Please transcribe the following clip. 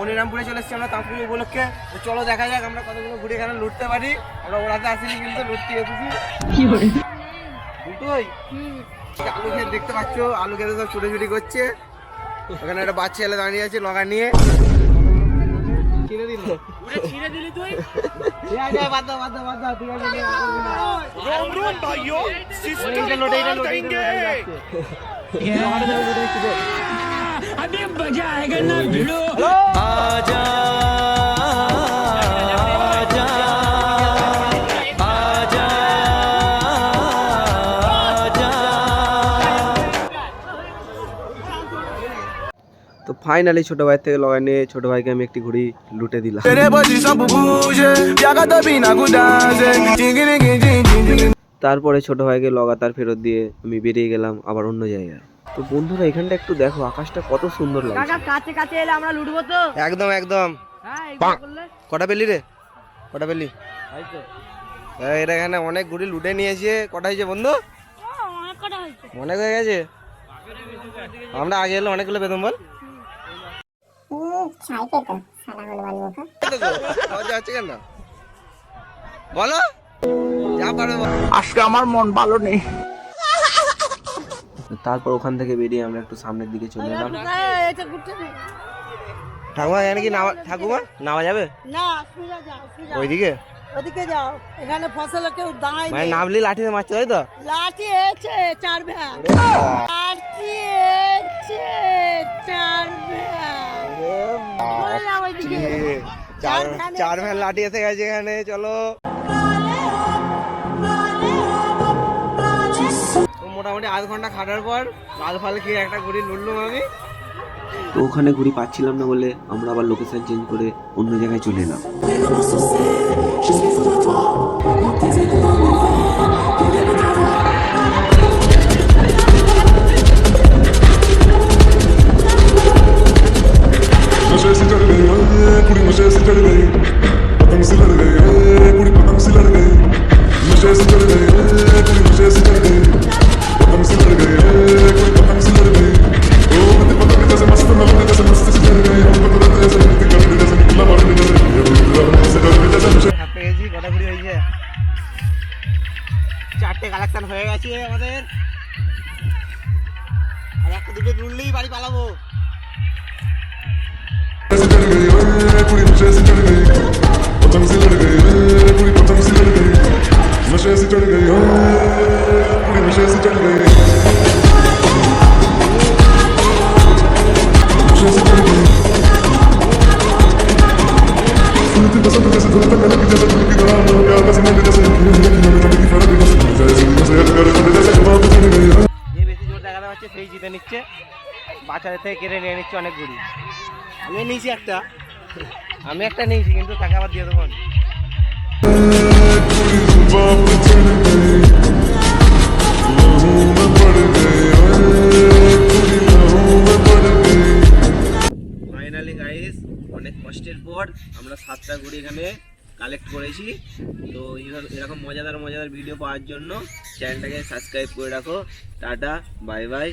মনিরামপুরে চলে এসেছি আমরা তাঁতপুরি উপলক্ষে চলো দেখা যাক আমরা কতগুলো ঘুরে এখানে লুটতে পারি আমরা ওড়াতে আসিনি কিন্তু লুটতে এসেছি দুটোই আলু খেয়ে দেখতে পাচ্ছ আলু খেতে সব ছুটোছুটি করছে ওখানে একটা বাচ্চা ছেলে দাঁড়িয়ে আছে লগা নিয়ে দিল ছিঁড়ে দিলি তুই তো ফাইনালি ছোট ভাই থেকে লগাই নিয়ে ছোট ভাইকে আমি একটি ঘুড়ি লুটে দিলাম। তারপরে ছোট ভাইকে লগাতার ফেরত দিয়ে আমি বেরিয়ে গেলাম আবার অন্য জায়গায়। তো বন্ধুরা এখানটা একটু দেখো আকাশটা কত সুন্দর লাগছে। কাকা কাছে কাছে এলে আমরা লুটবো তো। একদম একদম। হ্যাঁ কটা পেলি রে? কটা পেলি? হ্যাঁ, এরা এখানে অনেক ঘুড়ি লুটে নিয়েছে। কটা হয়েছে বন্ধু? অনেক কটা হয়েছে। অনেক হয়ে গেছে? আমরা আগে এলে অনেকগুলো পেতাম বল। লজ্জা হচ্ছে কেন? বলো। যা পারো। আজকে আমার মন ভালো নেই। তারপর ওখান থেকে বেরিয়ে আমরা একটু সামনের দিকে চলে এলাম। ঠাকুমা এখানে কি নামা ঠাকুমা? নামা যাবে? না সোজা ওইদিকে? ওদিকে যাও। এখানে ফসল কেউ দাঁড়ায় মানে নামলি লাঠিতে মারছে তাই তো? লাঠি এসে চার ভ্যান। লাঠি এসে চার ভ্যান চলে যাও ওইদিকে চার চার ভ্যান লাঠি এসে গেছে এখানে চলো। তো মোটামুটি আধ ঘণ্টা খাটার পর লাল ফাল খেয়ে একটা ঘুড়ি লুটলাম আমি। তো ওখানে ঘুড়ি পাচ্ছিলাম না বলে আমরা আবার লোকেশন চেঞ্জ করে অন্য জায়গায় চলে এলাম। কালেকশন হয়ে গেছে আমাদের আর একটা দুটো লুটলেই বাড়ি পালাবো से चढ़ गई ओए कुड़ी नशे से चढ़ गई पतंग से लड़ गई ओए कुड़ी पतंग से लड़ गई नशे से चढ़ गई ओए कुड़ी नशे से चढ़ गई नशे से चढ़ गई सुनती पसंद जैसे धुन तक अलग जैसे धुन की तरह हो गया बस मैं जैसे বাচ্চাদের থেকে কেটে নিয়ে নিচ্ছি অনেক গুড়ি। আমি নিয়েছি একটা। আমি একটা নিয়েছি কিন্তু তাকে আবার দিয়ে দেবো ফাইনালি গাইস অনেক কষ্টের পর আমরা সাতটা ঘুরি এখানে কালেক্ট করেছি। তো এরকম মজাদার মজাদার ভিডিও পাওয়ার জন্য চ্যানেলটাকে সাবস্ক্রাইব করে রাখো। Tata bye bye